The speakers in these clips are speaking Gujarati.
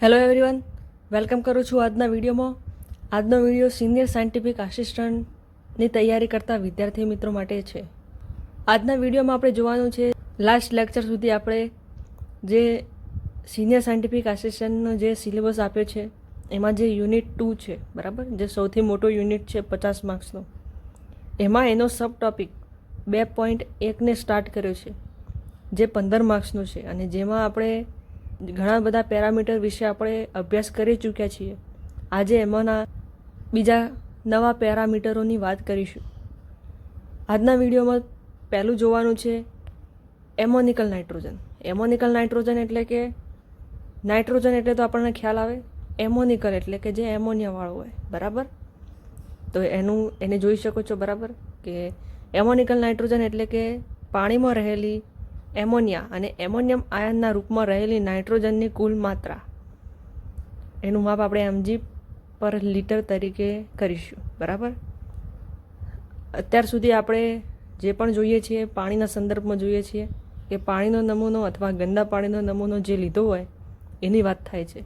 હેલો એવરીવન વેલકમ કરું છું આજના વિડીયોમાં. આજનો વીડિયો સિનિયર સાયન્ટિફિક આસિસ્ટન્ટની તૈયારી કરતા વિદ્યાર્થી મિત્રો માટે છે. આજના વિડીયોમાં આપણે જોવાનું છે લાસ્ટ લેક્ચર સુધી આપણે જે સિનિયર સાયન્ટિફિક આસિસ્ટન્ટનો જે સિલેબસ આપ્યો છે, એમાં જે યુનિટ ટુ છે, બરાબર? જે સૌથી મોટો યુનિટ છે, પચાસ માર્ક્સનો એમાં એનો સબ ટોપિક બે પોઈન્ટ એકને સ્ટાર્ટ કર્યો છે, જે પંદર માર્ક્સનો છે. અને જેમાં આપણે ઘણા બધા પેરામીટર વિશે આપણે અભ્યાસ કરી ચૂક્યા છીએ. આજે એમાંના બીજા નવા પેરામીટરોની વાત કરીશું. આજના વિડીયોમાં પહેલું જોવાનું છે એમોનિકલ નાઇટ્રોજન. એમોનિકલ નાઇટ્રોજન એટલે કે નાઇટ્રોજન એટલે તો આપણને ખ્યાલ આવે, એમોનિકલ એટલે કે જે એમોનિયાવાળું હોય. બરાબર? તો એનું, એને જોઈ શકો છો બરાબર? કે એમોનિકલ નાઇટ્રોજન એટલે કે પાણીમાં રહેલી એમોનિયા અને એમોનિયમ આયનના રૂપમાં રહેલી નાઇટ્રોજનની કુલ માત્રા. એનું માપ આપણે એમજી પર લીટર તરીકે કરીશું. બરાબર? અત્યાર સુધી આપણે જે પણ જોઈએ છીએ, પાણીના સંદર્ભમાં જોઈએ છીએ કે પાણીનો નમૂનો અથવા ગંદા પાણીનો નમૂનો જે લીધો હોય, એની વાત થાય છે.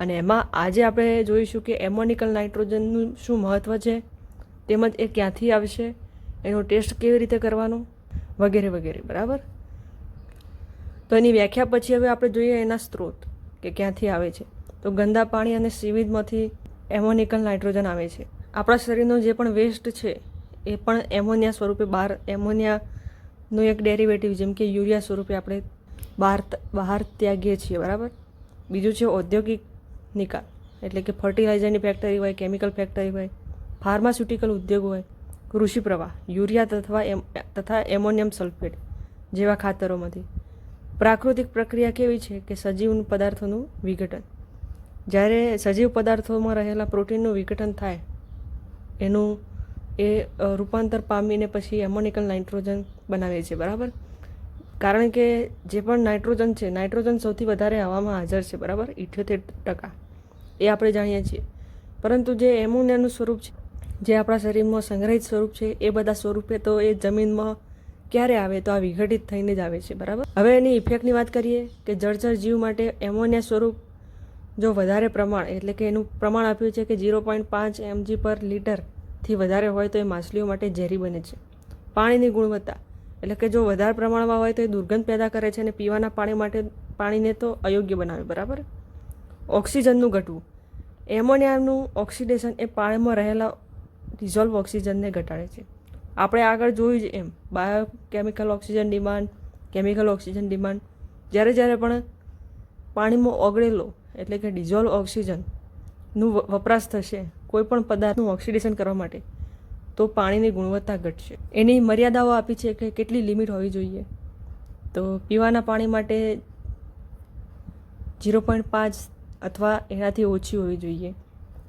અને એમાં આજે આપણે જોઈશું કે એમોનિકલ નાઇટ્રોજનનું શું મહત્ત્વ છે, તેમજ એ ક્યાંથી આવશે, એનો ટેસ્ટ કેવી રીતે કરવાનો, વગેરે વગેરે. બરાબર? તો એની વ્યાખ્યા પછી હવે આપણે જોઈએ એના સ્ત્રોત કે ક્યાંથી આવે છે. તો ગંદા પાણી અને સીવીજમાંથી એમોનિકલ નાઇટ્રોજન આવે છે. આપણા શરીરનો જે પણ વેસ્ટ છે, એ પણ એમોનિયા સ્વરૂપે બહાર એમોનિયાનું એક ડેરિવેટિવ જેમ કે યુરિયા સ્વરૂપે આપણે બહાર બહાર ત્યાગીએ છીએ, બરાબર? બીજું છે ઔદ્યોગિક નિકાલ, એટલે કે ફર્ટિલાઇઝરની ફેક્ટરી હોય, કેમિકલ ફેક્ટરી હોય, ફાર્માસ્યુટિકલ ઉદ્યોગ હોય, કૃષિ પ્રવાહ, યુરિયા તથા એમ, તથા એમોનિયમ સલ્ફેટ જેવા ખાતરોમાંથી. પ્રાકૃતિક પ્રક્રિયા કેવી છે કે સજીવ પદાર્થોનું વિઘટન? જ્યારે સજીવ પદાર્થોમાં રહેલા પ્રોટીનનું વિઘટન થાય, એનું એ રૂપાંતર પામીને પછી એમોનિકલ નાઇટ્રોજન બનાવે છે, બરાબર? કારણ કે જે પણ નાઇટ્રોજન છે, નાઇટ્રોજન સૌથી વધારે હવામાં હાજર છે, બરાબર? ઇઠ્યોતેર ટકા. એ આપણે જાણીએ છીએ. પરંતુ જે એમોનિયાનું સ્વરૂપ છે, જે આપણા શરીરમાં સંગ્રહિત સ્વરૂપ છે, એ બધા સ્વરૂપે તો એ જમીનમાં ક્યારે આવે તો આ વિઘટિત થઈને જ આવે છે, બરાબર? હવે એની ઇફેક્ટની વાત કરીએ કે જળચર જીવ માટે એમોનિયા સ્વરૂપ જો વધારે પ્રમાણ, એટલે કે એનું પ્રમાણ આપ્યું છે કે ઝીરો પોઈન્ટ પાંચ એમજી પર લીટરથી વધારે હોય તો એ માછલીઓ માટે ઝેરી બને છે. પાણીની ગુણવત્તા, એટલે કે જો વધારે પ્રમાણમાં હોય તો એ દુર્ગંધ પેદા કરે છે અને પીવાના પાણી માટે, પાણીને તો અયોગ્ય બનાવે, બરાબર? ઓક્સિજનનું ઘટવું, એમોનિયાનું ઓક્સિડેશન એ પાણીમાં રહેલા ડિઝોલ્વ ઓક્સિજનને ઘટાડે છે. આપણે આગળ જોયું જ એમ. Bio chemical oxygen demand, chemical oxygen demand. જ્યારે જ્યારે પણ પાણીમાં ઓગળેલો, એટલે કે ડિઝોલ્વ ઓક્સિજનનું વપરાશ થશે, કોઈ પણ પદાર્થનું ઓક્સિડેશન કરવા માટે, તો પાણીની ગુણવત્તા ઘટશે. એની મર્યાદાઓ આપી છે કે કેટલી લિમિટ હોવી જોઈએ. તો પીવાના પાણી માટે ઝીરો પોઈન્ટ પાંચ અથવા એનાથી ઓછી હોવી જોઈએ.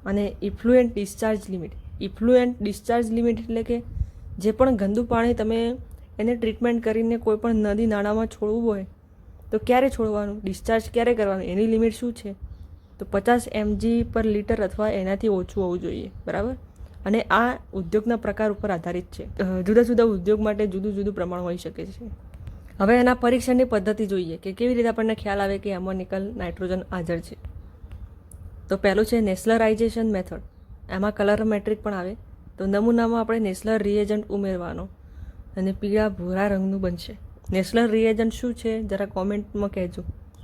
અને effluent discharge limit. Effluent discharge limit એટલે કે જે પણ ગંદુ પાણી તમે એને ટ્રીટમેન્ટ કરીને કોઈ પણ નદી નાળામાં છોડવું હોય, તો ક્યારે છોડવાનું? ડિસ્ચાર્જ ક્યારે કરવાનું? એની લિમિટ શું છે? તો પચાસ એમજી પર લીટર અથવા એનાથી ઓછું હોવું જોઈએ, બરાબર? અને આ ઉદ્યોગના પ્રકાર ઉપર આધારિત છે. જુદા જુદા ઉદ્યોગ માટે જુદું જુદું પ્રમાણ હોઈ શકે છે. હવે એના પરીક્ષણની પદ્ધતિ જોઈએ કે કેવી રીતે આપણને ખ્યાલ આવે કે એમોનિકલ નાઇટ્રોજન હાજર છે. તો પહેલું છે નેસલરાઇઝેશન મેથડ. એમાં કલર મેટ્રિક પણ આવે. તો નમૂનામાં આપણે નેસ્લર રિએજન્ટ ઉમેરવાનો અને પીળા ભૂરા રંગનું બનશે. નેશનલ રિએજન્ટ શું છે? જરા કોમેન્ટમાં કહેજો.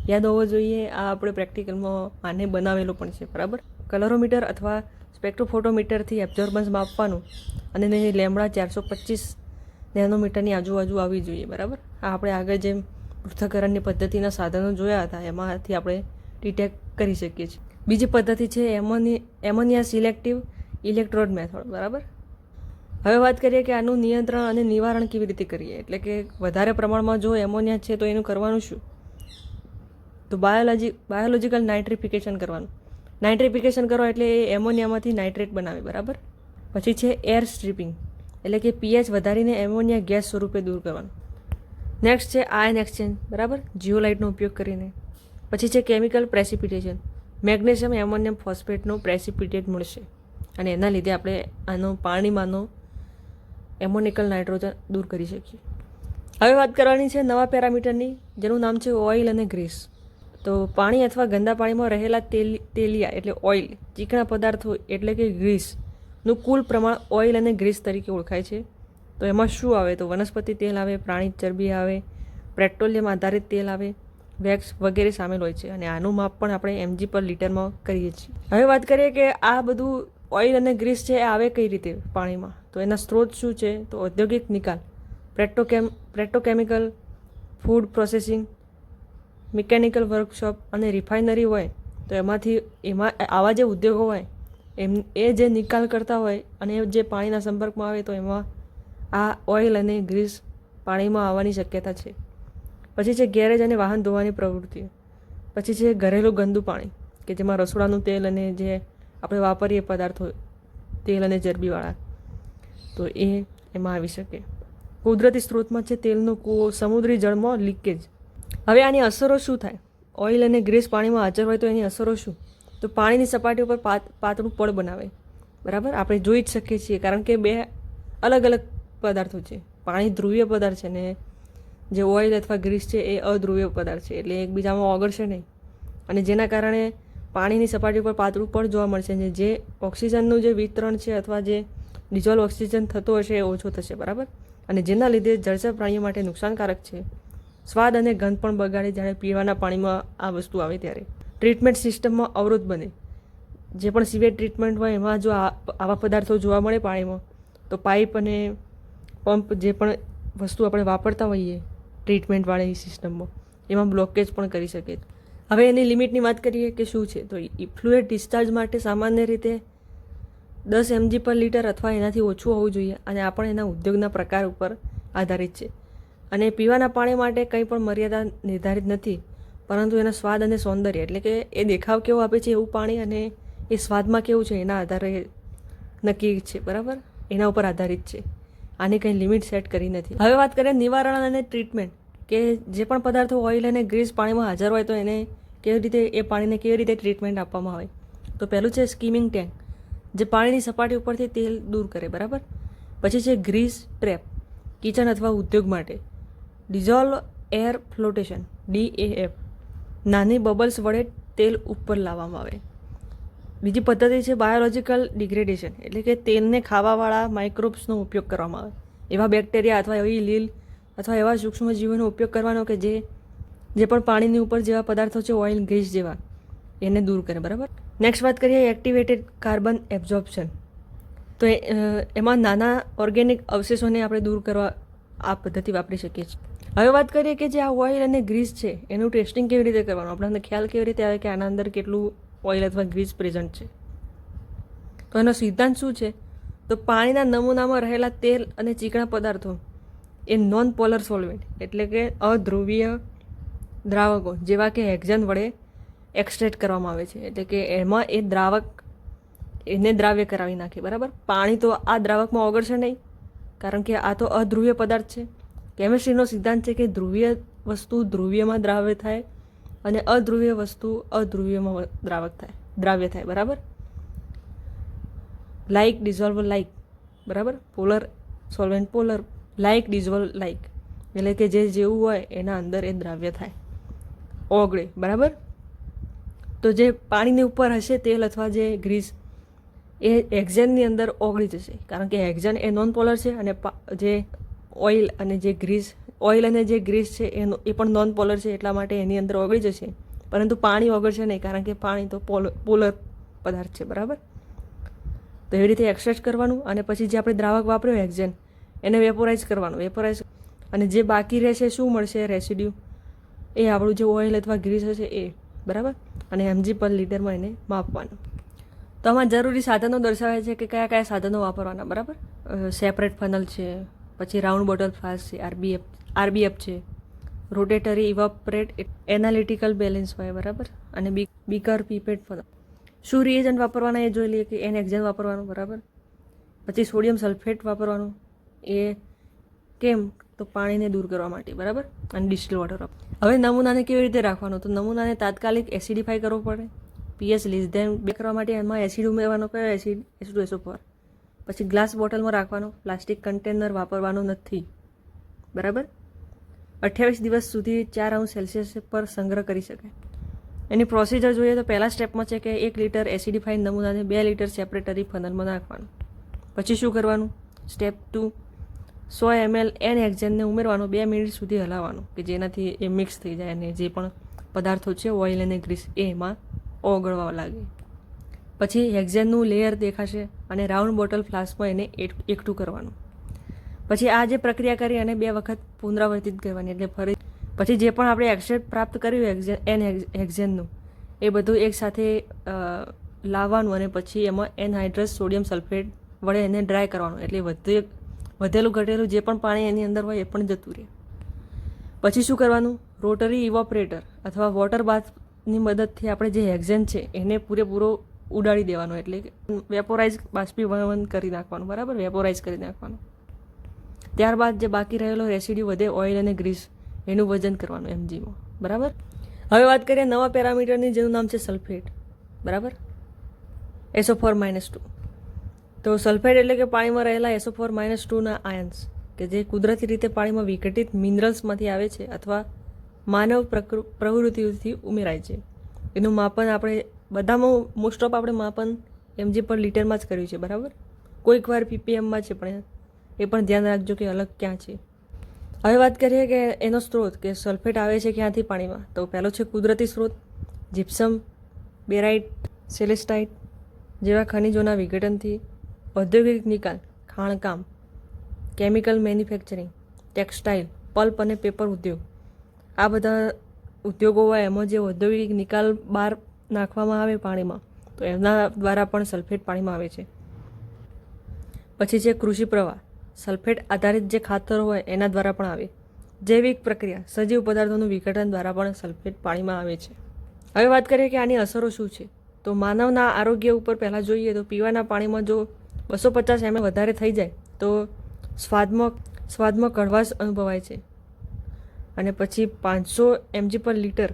યાદ હોવો જોઈએ, આ આપણે પ્રેક્ટિકલમાં આને બનાવેલો પણ છે, બરાબર? કલરોમીટર અથવા સ્પેક્ટ્રોફોટોમીટરથી એબ્ઝોર્બન્સ માપવાનું અને એની લેમડા ચારસો પચીસ નેનોમીટરની આજુબાજુ આવવી જોઈએ, બરાબર? આ આપણે આગળ જેમ પૃથ્થકરણની પદ્ધતિના સાધનો જોયા હતા, એમાંથી આપણે ડિટેક્ટ કરી શકીએ છીએ. બીજી પદ્ધતિ છે એમોની, એમોનિયા સિલેક્ટિવ ઇલેક્ટ્રોડ મેથડ, બરાબર? હવે વાત કરીએ કે આનું નિયંત્રણ અને નિવારણ કેવી રીતે કરીએ? એટલે કે વધારે પ્રમાણમાં જો એમોનિયા છે તો એનું કરવાનું શું? તો બાયોલોજી, બાયોલોજીકલ નાઇટ્રિફિકેશન કરવાનું. નાઇટ્રિફિકેશન કરો એટલે એ એમોનિયામાંથી નાઇટ્રેટ બનાવે, બરાબર? પછી છે એર સ્ટ્રીપિંગ, એટલે કે પીએચ વધારીને એમોનિયા ગેસ સ્વરૂપે દૂર કરવાનું. નેક્સ્ટ છે આયન એક્સચેન્જ, બરાબર? જીઓલાઇટનો ઉપયોગ કરીને. પછી છે કેમિકલ પ્રેસિપિટેશન, મેગ્નેશિયમ, એમોનિયમ ફોસ્ફેટનો પ્રેસિપિટેટ મળશે. અને એના લીધે આપણે આનો પાણીમાંનો એમોનિકલ નાઇટ્રોજન દૂર કરી શકીએ. હવે વાત કરવાની છે નવા પેરામીટરની, જેનું નામ છે ઓઇલ અને ગ્રીસ. તો પાણી અથવા ગંદા પાણીમાં રહેલા તેલ, તેલિયા એટલે ઓઇલ, ચીકણા પદાર્થો એટલે કે ગ્રીસનું કુલ પ્રમાણ ઓઇલ અને ગ્રીસ તરીકે ઓળખાય છે. તો એમાં શું આવે? તો વનસ્પતિ તેલ આવે, પ્રાણી ચરબી આવે, પેટ્રોલિયમ આધારિત તેલ આવે, વેક્સ વગેરે સામેલ હોય છે. અને આનું માપ પણ આપણે એમજી પર લીટરમાં કરીએ છીએ. હવે વાત કરીએ કે આ બધું ઓઇલ અને ગ્રીસ છે એ આવે કઈ રીતે પાણીમાં? તો એના સ્ત્રોત શું છે? તો ઔદ્યોગિક નિકાલ, petrochem, petrochemical, food processing, mechanical workshop અને રિફાઇનરી હોય તો એમાંથી એમાં આવા જે ઉદ્યોગો હોય, એમ, એ જે નિકાલ કરતા હોય અને જે પાણીના સંપર્કમાં આવે તો એમાં આ ઓઇલ અને ગ્રીસ પાણીમાં આવવાની શક્યતા છે. પછી છે ગેરેજ અને વાહન ધોવાની પ્રવૃત્તિ પછી છે ઘરેલું ગંદુ પાણી, કે જેમાં રસોડાનું તેલ અને જે આપણે વાપરીએ પદાર્થો તેલ અને ચરબીવાળા, તો એ એમાં આવી શકે. કુદરતી સ્ત્રોતમાં છે તેલનો કૂવો, સમુદ્રી જળમાં લીકેજ. હવે આની અસરો શું થાય? ઓઇલ અને ગ્રીસ પાણીમાં હાજર હોય તો એની અસરો શું? તો પાણીની સપાટી ઉપર પાત, પાતળું પડ બનાવે. બરાબર? આપણે જોઈ જ શકીએ છીએ, કારણ કે બે અલગ અલગ પદાર્થો છે. પાણી ધ્રુવીય પદાર્થ છે ને જે ઓઇલ અથવા ગ્રીસ છે એ અધ્રુવીય પદાર્થ છે, એટલે એકબીજામાં ઓગળશે નહીં. અને જેના કારણે પાણીની સપાટી ઉપર પાતળું પડ જોવા મળશે ને જે ઓક્સિજનનું જે વિતરણ છે અથવા જે ડિઝોલ્વ ઓક્સિજન થતો હશે એ ઓછો થશે, બરાબર? અને જેના લીધે જળચર પ્રાણીઓ માટે નુકસાનકારક છે. સ્વાદ અને ગંધ પણ બગાડે જ્યારે પીવાના પાણીમાં આ વસ્તુ આવે ત્યારે. ટ્રીટમેન્ટ સિસ્ટમમાં અવરોધ બને. જે પણ સિવેટ ટ્રીટમેન્ટ હોય એમાં જો આવા પદાર્થો જોવા મળે પાણીમાં, તો પાઇપ અને પંપ જે પણ વસ્તુ આપણે વાપરતા હોઈએ ટ્રીટમેન્ટવાળી સિસ્ટમમાં, એમાં બ્લોકેજ પણ કરી શકે. હવે એની લિમિટની વાત કરીએ કે શું છે? તો ફ્લુએડ ડિસ્ચાર્જ માટે સામાન્ય રીતે દસ એમજી પર લીટર અથવા એનાથી ઓછું હોવું જોઈએ અને આ પણ એના ઉદ્યોગના પ્રકાર ઉપર આધારિત છે. અને પીવાના પાણી માટે કંઈ પણ મર્યાદા નિર્ધારિત નથી, પરંતુ એનો સ્વાદ અને સૌંદર્ય, એટલે કે એ દેખાવ કેવો આપે છે એવું પાણી અને એ સ્વાદમાં કેવું છે એના આધારે નક્કી છે, બરાબર? એના ઉપર આધારિત છે. આની કંઈ લિમિટ સેટ કરી નથી. હવે વાત કરીએ નિવારણ અને ટ્રીટમેન્ટ. કે જે પણ પદાર્થો ઓઇલ અને ગ્રીસ પાણીમાં હાજર હોય તો એને કેવી રીતે, એ પાણીને કેવી રીતે ટ્રીટમેન્ટ આપવામાં આવે. તો પહેલું છે સ્કીમિંગ ટેન્ક જે પાણીની સપાટી ઉપરથી તેલ દૂર કરે, બરાબર? પછી છે ગ્રીસ ટ્રેપ કિચન અથવા ઉદ્યોગ માટે. ડિઝોલ્વ એર ફ્લોટેશન ડીએએફ નાની બબલ્સ વડે તેલ ઉપર લાવવામાં આવે. બીજી પદ્ધતિ છે બાયોલોજિકલ ડિગ્રેડેશન એટલે કે તેલને ખાવાવાળા માઇક્રોબ્સનો ઉપયોગ કરવામાં આવે. એવા બેક્ટેરિયા અથવા એવી લીલ અથવા એવા સૂક્ષ્મજીવોનો ઉપયોગ કરવાનો કે જે જે પણ પાણીની ઉપર જેવા પદાર્થો છે ઓઇલ ગ્રીસ જેવા, એને દૂર કરે, બરાબર? નેક્સ્ટ વાત કરીએ એક્ટિવેટેડ કાર્બન એબ્ઝોર્પ્શન તો એમાં નાના ઓર્ગેનિક અવશેષોને આપણે દૂર કરવા આ પદ્ધતિ વાપરી શકીએ છીએ. હવે વાત કરીએ કે જે આ ઓઇલ અને ગ્રીસ છે, એનું ટેસ્ટિંગ કેવી રીતે કરવાનું? આપણને ખ્યાલ કેવી રીતે આવે કે આના અંદર કેટલું ઓઇલ અથવા ગ્રીસ પ્રેઝન્ટ છે? તો એનો સિદ્ધાંત શું છે? તો પાણીના નમૂનામાં રહેલા તેલ અને ચીકણા પદાર્થો એ નોન પોલર સોલ્વેન્ટ એટલે કે અધ્રુવીય દ્રાવકો, જેવા કે હેક્ઝન વડે એક્સટ્રેટ કરવામાં આવે છે. એટલે કે એમાં એ દ્રાવક એને દ્રાવ્ય કરાવી નાખે, બરાબર? પાણી તો આ દ્રાવકમાં ઓગળશે નહીં, કારણ કે આ તો અધ્રુવીય પદાર્થ છે. કેમિસ્ટ્રીનો સિદ્ધાંત છે કે ધ્રુવીય વસ્તુ ધ્રુવીયમાં દ્રાવ્ય થાય અને અધ્રુવીય વસ્તુ અધ્રુવીયમાં દ્રાવક થાય, દ્રાવ્ય થાય, બરાબર? લાઇક ડિઝોલ્વ લાઇક બરાબર? Polar solvent polar like dissolve like એટલે કે જે જેવું હોય, એના અંદર એ દ્રાવ્ય થાય. ઓગળે, બરાબર? તો જે પાણીની ઉપર હશે તેલ અથવા જે ગ્રીસ, એ એક્ઝેનની અંદર ઓગળી જશે. કારણ કે એક્ઝેન એ નોન પોલર છે અને જે ઓઇલ અને જે ગ્રીસ, ઓઇલ અને જે ગ્રીસ છે એનો એ પણ નોન પોલર છે એટલા માટે એની અંદર ઓગળી જશે. પરંતુ પાણી ઓગળશે નહીં, કારણ કે પાણી તો પોલ, પોલર પદાર્થ છે, બરાબર? તો એવી રીતે એક્સટ્રેક્ટ કરવાનું અને પછી જે આપણે દ્રાવક વાપર્યો, હેક્ઝન એને વેપોરાઇઝ કરવાનું વેપોરાઇઝ અને જે બાકી રહેશે, શું મળશે? રેસિડ્યુ એ આપણું જે ઓઇલ અથવા ગ્રીસ હશે એ, બરાબર? અને એમજી પર લીટરમાં એને માપવાનું. તો આમાં જરૂરી સાધનો દર્શાવે છે કે કયા કયા સાધનો વાપરવાના, બરાબર? સેપરેટ ફનલ છે, પછી રાઉન્ડ બોટલ ફ્લાસ્ક છે આરબીએફ આરબીએફ છે રોટેટરી ઇવાપરેટ એનાલિટિકલ બેલેન્સ હોય, બરાબર? અને બી બીકર પીપેટ ફનલ શું રિએજન્ટ વાપરવાના એ જોઈ લઈએ કે એને એક્ઝામ વાપરવાનું, બરાબર? પછી સોડિયમ સલ્ફેટ વાપરવાનું એ કેમ? તો પાણીને દૂર કરવા માટે, બરાબર? અને ડિસ્ટિલ વોટર હવે નમૂનાને કેવી રીતે રાખવાનો? તો નમૂનાને તાત્કાલિક એસિડિફાઈ કરવો પડે. પીએચ લીસ ધેન બે કરવા માટે એમાં એસિડ ઉમેરવાનો કયો? એસિડ એસિડ એસો પર પછી ગ્લાસ બોટલમાં રાખવાનો. પ્લાસ્ટિક કન્ટેનર વાપરવાનો નથી. બરાબર? અઠ્યાવીસ દિવસ સુધી ચાર અંશ સેલ્સિયસ પર સંગ્રહ કરી શકાય. એની પ્રોસિજર જોઈએ તો પહેલા સ્ટેપમાં છે કે એક લીટર એસિડિફાઈડ નમૂનાને બે લીટર સેપરેટરી ફનલમાં નાખવાનું. પછી શું કરવાનું? સ્ટેપ ટુ સો એમએલ એન એક્ઝેનને ઉમેરવાનું બે મિનિટ સુધી હલાવવાનું, કે જેનાથી એ મિક્સ થઈ જાય અને જે પણ પદાર્થો છે ઓઇલ અને ગ્રીસ એ એમાં ઓગળવા લાગે. પછી હેક્ઝેનનું લેયર દેખાશે અને રાઉન્ડ બોટલ ફ્લાસ્કમાં એને એક- એકઠું કરવાનું. પછી આ જે પ્રક્રિયા કરી અને બે વખત પુનરાવર્તિત કરવાની, એટલે ફરી પછી જે પણ આપણે એક્સેટ પ્રાપ્ત કર્યું એક્ઝે એન હેક્ઝેનનું એ બધું એકસાથે લાવવાનું અને પછી એમાં એનહાઇડ્રસ સોડિયમ સલ્ફેટ વડે એને ડ્રાય કરવાનું, એટલે વધુ વધેલું ઘટેલું જે પણ પાણી એની અંદર હોય એ પણ જતું રહે. પછી શું કરવાનું? રોટરી ઇવોપરેટર અથવા વોટર બાથની મદદથી આપણે જે હેક્ઝેન છે એને પૂરેપૂરો ઉડાડી દેવાનો, એટલે વેપોરાઇઝ બાષ્પીભવન કરી નાખવાનું, બરાબર? વેપોરાઇઝ કરી નાખવાનું. ત્યારબાદ જે બાકી રહેલો રેસિડ્યુ વધે ઓઇલ અને ગ્રીસ, એનું વજન કરવાનું એમજીમાં, બરાબર? હવે વાત કરીએ નવા પેરામીટરની જેનું નામ છે સલ્ફેટ, બરાબર? S O four minus two તો સલ્ફેટ એટલે કે પાણીમાં રહેલા એસો ફોર માઇનસ ટુના આયન્સ કે જે કુદરતી રીતે પાણીમાં વિઘટિત મિનરલ્સમાંથી આવે છે અથવા માનવ પ્રવૃત્તિઓથી ઉમેરાય છે. એનું માપન આપણે બધામાં મોસ્ટ ઓફ આપણે માપન એમજી પર લીટરમાં જ કર્યું છે, બરાબર? કોઈક વાર પીપીએમમાં છે, પણ એ પણ ધ્યાન રાખજો કે અલગ ક્યાં છે. હવે વાત કરીએ કે એનો સ્ત્રોત, કે સલ્ફેટ આવે છે ક્યાંથી પાણીમાં? તો પહેલો છે કુદરતી સ્ત્રોત જીપ્સમ બેરાઇટ સેલેસ્ટાઇટ જેવા ખનિજોના વિઘટનથી ઔદ્યોગિક નિકાલ ખાણકામ, કેમિકલ મેન્યુફેક્ચરિંગ, ટેક્સટાઇલ, પલ્પ અને પેપર ઉદ્યોગ. આ બધા ઉદ્યોગો હોય એમાં જે ઔદ્યોગિક નિકાલ બહાર નાખવામાં આવે પાણીમાં, તો એમના દ્વારા પણ સલ્ફેટ પાણીમાં આવે છે. પછી છે કૃષિ પ્રવાહ. સલ્ફેટ આધારિત જે ખાતરો હોય એના દ્વારા પણ આવે. જૈવિક પ્રક્રિયા, સજીવ પદાર્થોનું વિઘટન દ્વારા પણ સલ્ફેટ પાણીમાં આવે છે. હવે વાત કરીએ કે આની અસરો શું છે? તો માનવના આરોગ્ય ઉપર પહેલાં જોઈએ તો પીવાના પાણીમાં જો બસો પચાસ એમએલ વધારે થઈ જાય, તો સ્વાદમાં સ્વાદમાં કડવાશ અનુભવાય છે. અને પછી પાંચસો એમજી પર લીટર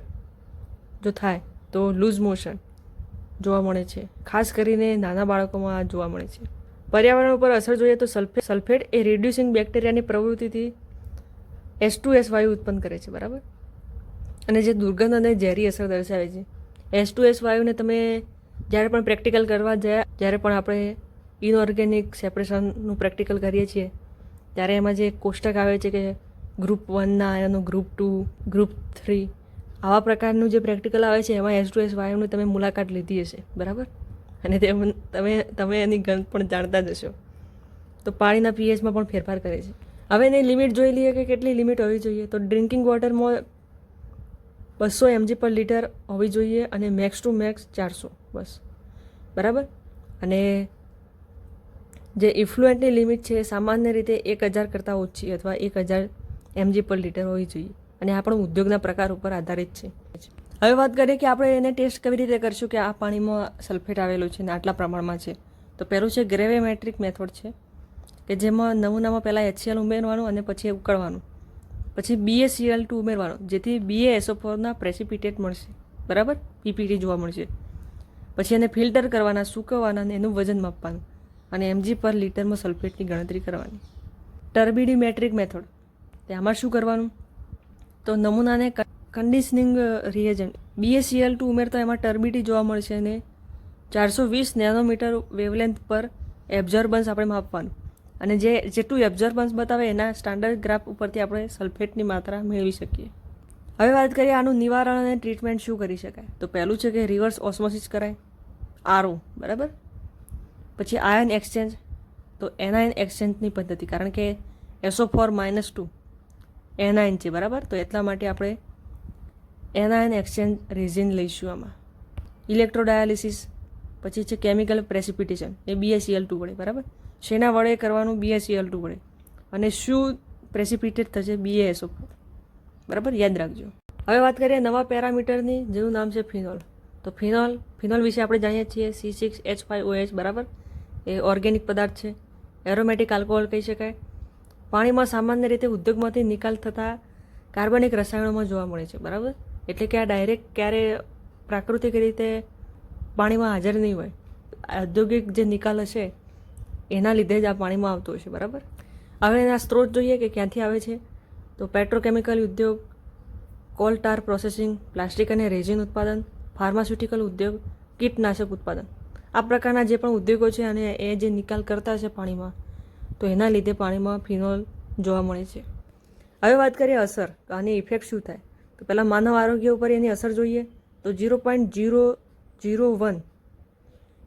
જો થાય, તો લૂઝ મોશન જોવા મળે છે. ખાસ કરીને નાના બાળકોમાં જોવા મળે છે. પર્યાવરણ ઉપર અસર જોઈએ તો સલ્ફેટ સલ્ફેટ એ રિડ્યુસિંગ બેક્ટેરિયાની પ્રવૃત્તિથી એસ ટુ એસ વાયુ ઉત્પન્ન કરે છે, બરાબર? અને જે દુર્ગંધ અને ઝેરી અસર દર્શાવે છે. એસ ટુ એસ વાયુને તમે જ્યારે પણ પ્રેક્ટિકલ કરવા જાય, જ્યારે પણ આપણે ઇનઓર્ગેનિક સેપરેશનનું પ્રેક્ટિકલ કરીએ છીએ. ત્યારે એમાં જે કોષ્ટક આવે છે કે ગ્રુપ વનના, એનું ગ્રુપ ટુ, ગ્રુપ થ્રી, આવા પ્રકારનું જે પ્રેક્ટિકલ આવે છે, એમાં એસ ટુ એસ વાયુની તમે મુલાકાત લીધી હશે, બરાબર? અને તે તમે તમે એની ગંધ પણ જાણતા જ હશો. તો પાણીના પીએચમાં પણ ફેરફાર કરે છે. હવે એની લિમિટ જોઈ લઈએ કે કેટલી લિમિટ હોવી જોઈએ. તો ડ્રિંકિંગ વોટરમાં બસો એમજી પર લીટર હોવી જોઈએ અને મેક્સ ટુ મેક્સ ચારસો, બસ. બરાબર? અને જે ઇફ્લુએન્ટની લિમિટ છે સામાન્ય રીતે એક હજાર કરતાં ઓછી અથવા એક હજાર એમજી પર લીટર હોવી જોઈએ અને આ પણ ઉદ્યોગના પ્રકાર ઉપર આધારિત છે. હવે વાત કરીએ કે આપણે એને ટેસ્ટ કેવી રીતે કરશું કે આ પાણીમાં સલ્ફેટ આવેલું છે ને આટલા પ્રમાણમાં છે. તો પહેલું છે ગ્રેવેમેટ્રિક મેથડ છે કે જેમાં નમૂનામાં પહેલાં એચસીએલ ઉમેરવાનું અને પછી ઉકળવાનું. પછી બીએસીએલ ટુ ઉમેરવાનું, જેથી બીએ એસોફોરના પ્રેસિપિટેટ મળશે. બરાબર? પીપીટી જોવા મળશે. પછી એને ફિલ્ટર કરવાના, સૂકવવાના અને એનું વજન માપવાનું. અને એમજી પર લીટરમાં સલ્ફેટની ગણતરી કરવાની. ટર્બિડીમેટ્રિક મેથડ તેમાં શું કરવાનું? તો નમૂનાને કન્ડિશનિંગ રિએજન્ટ બીએસીએલ ટુ ઉમેરતા એમાં ટર્બિડી જોવા મળશે અને ચારસો વીસ નેનોમીટર વેવલેન્થ પર એબ્ઝર્બન્સ આપણે માપવાનું. અને જે, જેટલું એબ્ઝર્બન્સ બતાવે એના સ્ટાન્ડર્ડ ગ્રાફ ઉપરથી આપણે સલ્ફેટની માત્રા મેળવી શકીએ. હવે વાત કરીએ આનું નિવારણ અને ટ્રીટમેન્ટ શું કરી શકાય. તો પહેલું છે કે રિવર્સ ઓસ્મોસિસ કરાય. આરઓ બરાબર? પછી આયન એક્સચેન્જ તો એનાયન એક્સચેન્જની પદ્ધતિ, કારણ કે S O four minus two anion છે, બરાબર? તો એટલા માટે આપણે એનાયન એક્સચેન્જ રેઝિન લઈશું આમાં. ઇલેક્ટ્રોડાયાલિસિસ પછી છે chemical precipitation A B A C L two વડે, બરાબર? શેના વડે કરવાનું? બીએસીએલ ટુ વડે. અને શું પ્રેસિપિટેટ થશે? બીએએસઓ બરાબર? યાદ રાખજો. હવે વાત કરીએ નવા પેરામીટરની, જેનું નામ છે ફિનોલ. તો ફિનોલ ફિનોલ વિશે આપણે જાણીએ છીએ C six H five O H બરાબર? એ ઓર્ગેનિક પદાર્થ છે. એરોમેટિક આલ્કોહોલ કહી શકાય. પાણીમાં સામાન્ય રીતે ઉદ્યોગમાંથી નિકાલ થતા કાર્બનિક રસાયણોમાં જોવા મળે છે, બરાબર? એટલે કે આ ડાયરેક્ટ ક્યારે પ્રાકૃતિક રીતે પાણીમાં હાજર નહીં હોય. ઔદ્યોગિક જે નિકાલ હશે, એના લીધે જ આ પાણીમાં આવતું હશે, બરાબર? હવે એના સ્ત્રોત જોઈએ કે ક્યાંથી આવે છે. તો પેટ્રોકેમિકલ ઉદ્યોગ કોલ ટાર પ્રોસેસિંગ પ્લાસ્ટિક અને રેઝિન ઉત્પાદન ફાર્માસ્યુટિકલ ઉદ્યોગ, કીટનાશક ઉત્પાદન. આ પ્રકારના જે પણ ઉદ્યોગો છે અને એ જે નિકાલ કરતા છે પાણીમાં, તો એના લીધે પાણીમાં ફિનોલ જોવા મળે છે. હવે વાત કરીએ અસર, તો આની ઇફેક્ટ શું થાય? તો પહેલાં માનવ આરોગ્ય ઉપર એની અસર જોઈએ, તો zero point zero zero one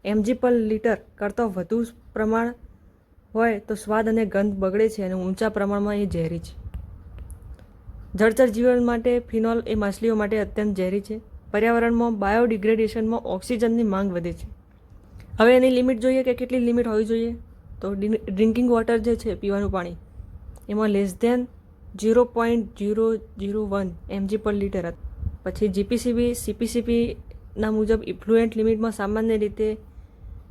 MG per litre કરતાં વધુ પ્રમાણ હોય તો સ્વાદ અને ગંધ બગડે છે અને ઊંચા પ્રમાણમાં એ ઝેરી છે. જળચર જીવન માટે ફિનોલ એ માછલીઓ માટે અત્યંત ઝેરી છે. પર્યાવરણમાં બાયોડિગ્રેડેશનમાં ઓક્સિજનની માંગ વધે છે. હવે એની લિમિટ જોઈએ કે કેટલી લિમિટ હોવી જોઈએ? તો ડ્રિંકિંગ વોટર જે છે, પીવાનું પાણી, એમાં less than zero point zero zero one MG per litre પછી જીપીસીબી સીપીસીપીના મુજબ ઇફ્લુએન્ટ લિમિટમાં સામાન્ય રીતે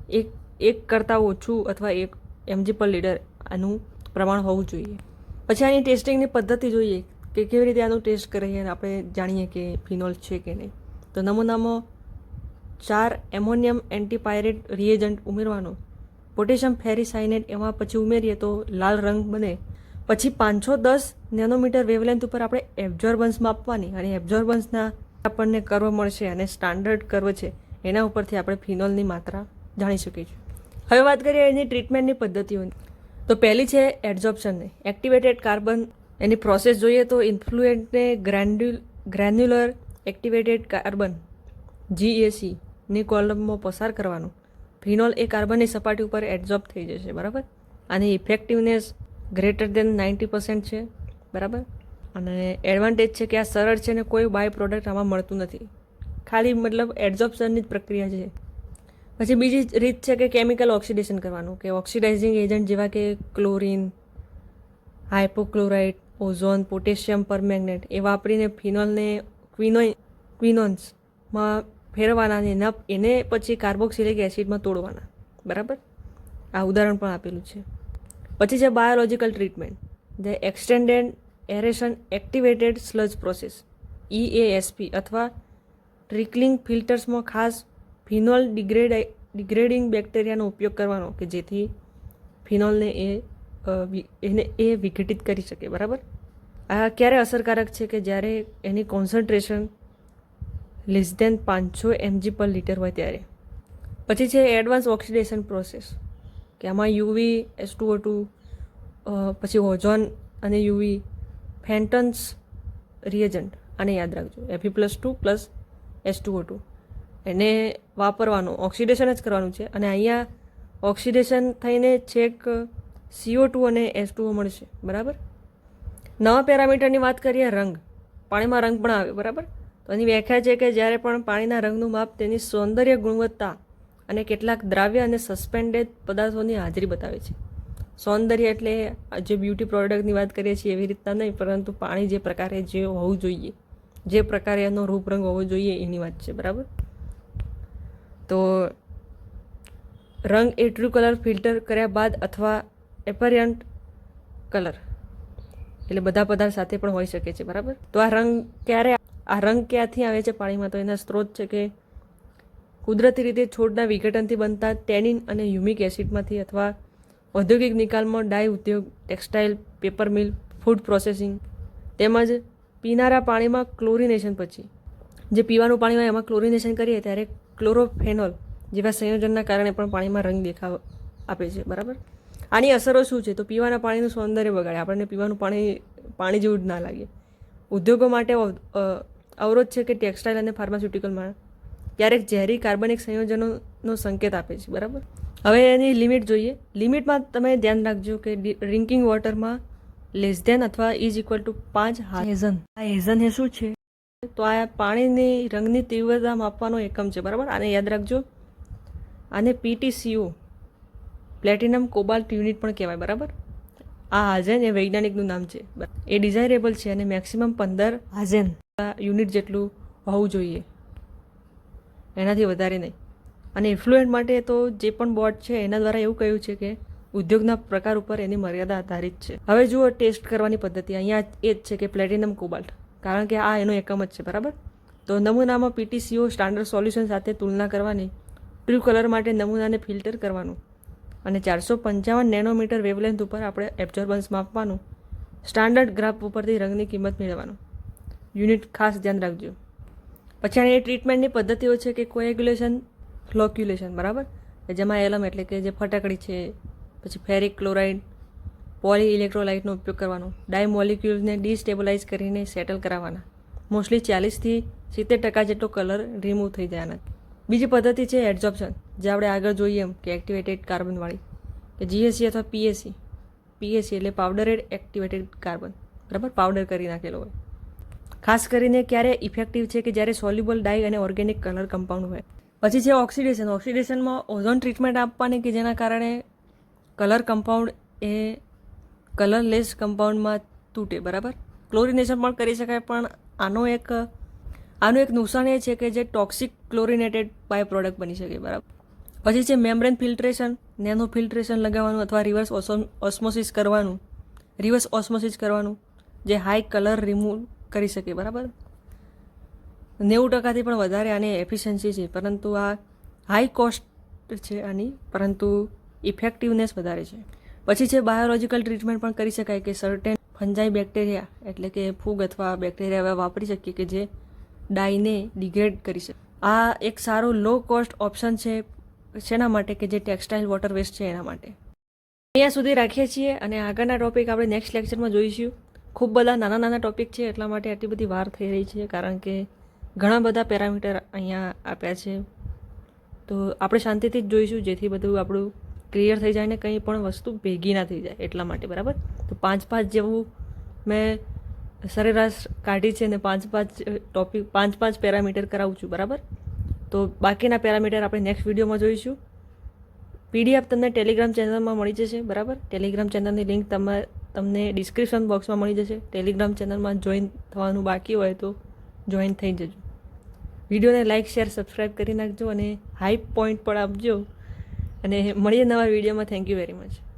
એક એક કરતાં ઓછું અથવા એક એમજી પર લીટર આનું પ્રમાણ હોવું જોઈએ. પછી આની ટેસ્ટિંગની પદ્ધતિ જોઈએ કે કેવી રીતે આનું ટેસ્ટ કરીએ અને આપણે જાણીએ કે ફિનોલ છે કે નહીં. તો નમૂનામાં ચાર એમોનિયમ એન્ટીપાયરેટ રિએજન્ટ ઉમેરવાનો. પોટેશિયમ ફેરીસાઇનેટ એમાં પછી ઉમેરીએ તો લાલ રંગ બને. પછી પાંચસો દસ નેનોમીટર વેવલેન્થ ઉપર આપણે એબ્ઝોર્બન્સ માપવાની અને એબ્ઝોર્બન્સના આપણને કર્વ મળશે અને સ્ટાન્ડર્ડ કર્વ છે. એના ઉપરથી આપણે ફિનોલની માત્રા જાણી શકીએ છીએ. હવે વાત કરીએ એની ટ્રીટમેન્ટની પદ્ધતિઓની. તો પહેલી છે એડઝોપ્શનની એક્ટિવેટેડ કાર્બન એની પ્રોસેસ જોઈએ તો ઇન્ફ્લુએન્ટને granule granular activated carbon GAC ની કોલમમાં પસાર કરવાનું. ફિનોલ એ કાર્બનની સપાટી ઉપર એડઝોર્બ થઈ જશે, બરાબર? આની effectiveness greater than ninety percent છે, બરાબર? અને એડવાન્ટેજ છે કે આ સરળ છે ને કોઈ બાય પ્રોડક્ટ આમાં મળતું નથી. ખાલી મતલબ એડઝોર્પ્શનની જ પ્રક્રિયા છે. પછી બીજી રીત છે કે કેમિકલ ઓક્સિડેશન કરવાનું, કે ઓક્સિડાઇઝિંગ એજન્ટ જેવા કે chlorine, hypochloride, ozone, potassium permanganate, એ વાપરીને ફિનોલને ક્વિનોઈ, ક્વિનોન્સમાં ફેરવવાના અને એના એને પછી કાર્બોક્સિલિક એસિડમાં તોડવાના. બરાબર? આ ઉદાહરણ પણ આપેલું છે. પછી છે બાયોલોજિકલ ટ્રીટમેન્ટ. જે extended aeration activated sludge process EASP અથવા ટ્રિકલિંગ ફિલ્ટર્સમાં ખાસ ફિનોલ ડિગ્રેડ ડિગ્રેડિંગ બેક્ટેરિયાનો ઉપયોગ કરવાનો, કે જેથી ફિનોલને એ એને એ વિઘટિત કરી શકે. બરાબર? આ ક્યારે અસરકારક છે કે જ્યારે એની કોન્સન્ટ્રેશન લેસ દેન પાંચસો એમજી પર લીટર હોય ત્યારે. પછી છે એડવાન્સ ઓક્સિડેશન પ્રોસેસ, કે આમાં યુવી, એસ ટુ ટુ પછી ઓઝોન અને યુવી, ફેન્ટન્સ, રિએજન્ટ, આને યાદ રાખજો. Fe plus two plus S two two. એને વાપરવાનું, ઓક્સિડેશન જ કરવાનું છે. અને અહીંયા ઓક્સિડેશન થઈને છેક સીઓ ટુ અને એસ ટુ મળશે. બરાબર? નવા પેરામીટરની વાત કરીએ, રંગ. પાણીમાં રંગ પણ આવે, બરાબર? એની વ્યાખ્યા છે કે જ્યારે પણ પાણીના રંગનું માપ તેની સૌંદર્ય, ગુણવત્તા અને કેટલાક દ્રાવ્ય અને સસ્પેન્ડેડ પદાર્થોની હાજરી બતાવે છે. સૌંદર્ય એટલે જે બ્યુટી પ્રોડક્ટની વાત કરીએ છીએ એવી રીતના નહીં, પરંતુ પાણી જે પ્રકારે જે હોવું જોઈએ, જે પ્રકારે એનો રૂપરંગ હોવો જોઈએ એની વાત છે, બરાબર? તો રંગ એ ટ્રુ કલર ફિલ્ટર કર્યા બાદ અથવા એપરિયન્ટ કલર એટલે બધા પદાર્થ સાથે પણ હોઈ શકે છે, બરાબર? તો આ રંગ ક્યારે આ રંગ ક્યાંથી આવે છે પાણીમાં તો એના સ્ત્રોત છે કે કુદરતી રીતે છોડના વિઘટનથી બનતા ટેનિન અને હ્યુમિક એસિડમાંથી અથવા ઔદ્યોગિક નિકાલમાં ડાય ઉદ્યોગ, textile, paper mill, food processing તેમજ પીનારા પાણીમાં ક્લોરિનેશન પછી. જે પીવાનું પાણી હોય એમાં ક્લોરિનેશન કરીએ ત્યારે ક્લોરોફેનોલ જેવા સંયોજનના કારણે પણ પાણીમાં રંગ દેખાવ આપે છે, બરાબર? આની અસરો શું છે? તો પીવાના પાણીનું સૌંદર્ય બગાડે. આપણને પીવાનું પાણી પાણી જેવું જ ના લાગે. ઉદ્યોગો માટે અવરોધ છે કે ટેક્સટાઇલ અને ફાર્માસ્યુટિકલમાં ક્યારેક ઝેરી કાર્બનિક સંયોજનોનો સંકેત આપે છે બરાબર? હવે એની લિમિટ જોઈએ. લિમિટમાં તમે ધ્યાન રાખજો કે ડ્રિંકિંગ વોટરમાં લેસ ધેન અથવા ઇઝ ઇક્વલ ટુ પાંચ હેઝન આ હેઝન એ શું છે? તો આ પાણીની રંગની તીવ્રતા માપવાનો એકમ છે બરાબર? આને યાદ રાખજો. આને પીટીસીયુ પ્લેટિનમ કોબાલ્ટ યુનિટ પણ કહેવાય બરાબર? આ હાઝેન એ વૈજ્ઞાનિકનું નામ છે. એ ડિઝાયરેબલ છે અને મેક્સિમમ પંદર હાઝેન યુનિટ જેટલું હોવું જોઈએ. એનાથી વધારે નહીં. અને ઇન્ફ્લુએન્ટ માટે તો જે પણ બોર્ડ છે, એના દ્વારા એવું કહ્યું છે કે ઉદ્યોગના પ્રકાર ઉપર એની મર્યાદા આધારિત છે. હવે જુઓ ટેસ્ટ કરવાની પદ્ધતિ. અહીંયા એ જ છે કે પ્લેટિનમ કોબાલ્ટ કારણ કે આ એનો એકમ જ છે, બરાબર? તો નમૂનામાં પીટીસીઓ સ્ટાન્ડર્ડ સોલ્યુશન સાથે તુલના કરવાની ટ્રુ કલર માટે નમૂનાને ફિલ્ટર કરવાનું. અને ચારસો પંચાવન નેનોમીટર વેવલેન્થ ઉપર આપણે એબ્ઝોર્બન્સ માપવાનું. સ્ટાન્ડર્ડ ગ્રાફ ઉપરથી રંગની કિંમત મેળવવાનું. યુનિટ ખાસ ધ્યાન રાખજો. પછી આની ટ્રીટમેન્ટની પદ્ધતિઓ છે કે કોએગ્યુલેશન ફ્લોક્યુલેશન બરાબર? કે જેમાં એલમ એટલે કે જે ફટાકડી છે, પછી ફેરિક ક્લોરાઇડ પોલી ઇલેક્ટ્રોલાઇટનો ઉપયોગ કરવાનો. ડાય મોલિક્યુલ્સને ડિસ્ટેબલાઇઝ કરીને સેટલ કરાવવાના. મોસ્ટલી ચાલીસથી સિત્તેર ટકા જેટલો કલર રિમૂવ થઈ જવાના. બીજી પદ્ધતિ છે એડઝોપ્શન જે આપણે આગળ જોઈએ એમ કે એક્ટિવેટેડ કાર્બનવાળી કે જીએસસી અથવા પીએસસી પીએસસી એટલે પાવડરેડ એક્ટિવેટેડ કાર્બન બરાબર? પાવડર કરી નાખેલો હોય. ખાસ કરીને ક્યારે ઇફેક્ટિવ છે કે જ્યારે સોલ્યુબલ ડાય અને ઓર્ગેનિક કલર કમ્પાઉન્ડ હોય. પછી છે ઓક્સિડેશન ઓક્સિડેશનમાં ઓઝોન ટ્રીટમેન્ટ આપવાની કે જેના કારણે કલર કમ્પાઉન્ડ એ કલરલેસ કમ્પાઉન્ડમાં તૂટે, બરાબર? ક્લોરિનેશન પણ કરી શકાય, પણ આનો એક આનું એક નુકસાન એ છે કે જે ટોક્સિક ક્લોરિનેટેડ બાય પ્રોડક્ટ બની શકે, બરાબર. પછી છે મેમ્બ્રેન ફિલ્ટ્રેશન નેનો ફિલ્ટ્રેશન લગાવવાનું અથવા રિવર્સ ઓસ્મોસિસ કરવાનું. રિવર્સ ઓસ્મોસિસ કરવાનું, જે હાઈ કલર રિમૂવ કરી શકે, બરાબર. નેવું ટકાથી પણ વધારે આની એફિશિયન્સી છે, પરંતુ આ હાઈ કોસ્ટ છે આની, પરંતુ ઇફેક્ટિવનેસ વધારે છે. પછી છે બાયોલોજિકલ ટ્રીટમેન્ટ પણ કરી શકાય કે સર્ટેન ફંજાઈ બેક્ટેરિયા એટલે કે ફૂગ અથવા બેક્ટેરિયા વાપરી શકીએ કે જે ડાયને ડિગ્રેડ કરી શકે. આ એક સારો લો કોસ્ટ ઓપ્શન છે શેના માટે કે જે ટેક્સટાઇલ વોટર વેસ્ટ છે એના માટે. અહીંયા સુધી રાખીએ છીએ અને આગળના ટોપિક આપણે નેક્સ્ટ લેક્ચરમાં જોઈશું. ખૂબ બધા નાના નાના ટોપિક છે એટલા માટે આટલી બધી વાર થઈ રહી છે કારણ કે ઘણા બધા પેરામીટર અહીંયા આપ્યા છે. તો આપણે શાંતિથી જ જોઈશું જેથી બધું આપણું ક્લિયર થઈ જાય ને કંઈ પણ વસ્તુ ભેગી ના થઈ જાય એટલા માટે, બરાબર? તો પાંચ પાંચ જેવું મેં સરેરાશ કાઢી છે અને પાંચ પાંચ ટોપિક, પાંચ પાંચ પેરામીટર કરાવું છું, બરાબર? તો બાકીના પેરામીટર આપણે નેક્સ્ટ વિડીયોમાં જોઈશું. પીડીએફ તમને ટેલિગ્રામ ચેનલમાં મળી જશે, બરાબર? ટેલિગ્રામ ચેનલની લિંક તમે, તમને ડિસ્ક્રિપ્શન બોક્સમાં મળી જશે. ટેલિગ્રામ ચેનલમાં જોઈન થવાનું બાકી હોય તો જોઈન થઈ જજો. વિડીયોને લાઇક શેર સબસ્ક્રાઈબ કરી નાખજો અને હાઈ પોઈન્ટ પણ આપજો. અને મળીએ નવા વિડીયોમાં. Thank you very much.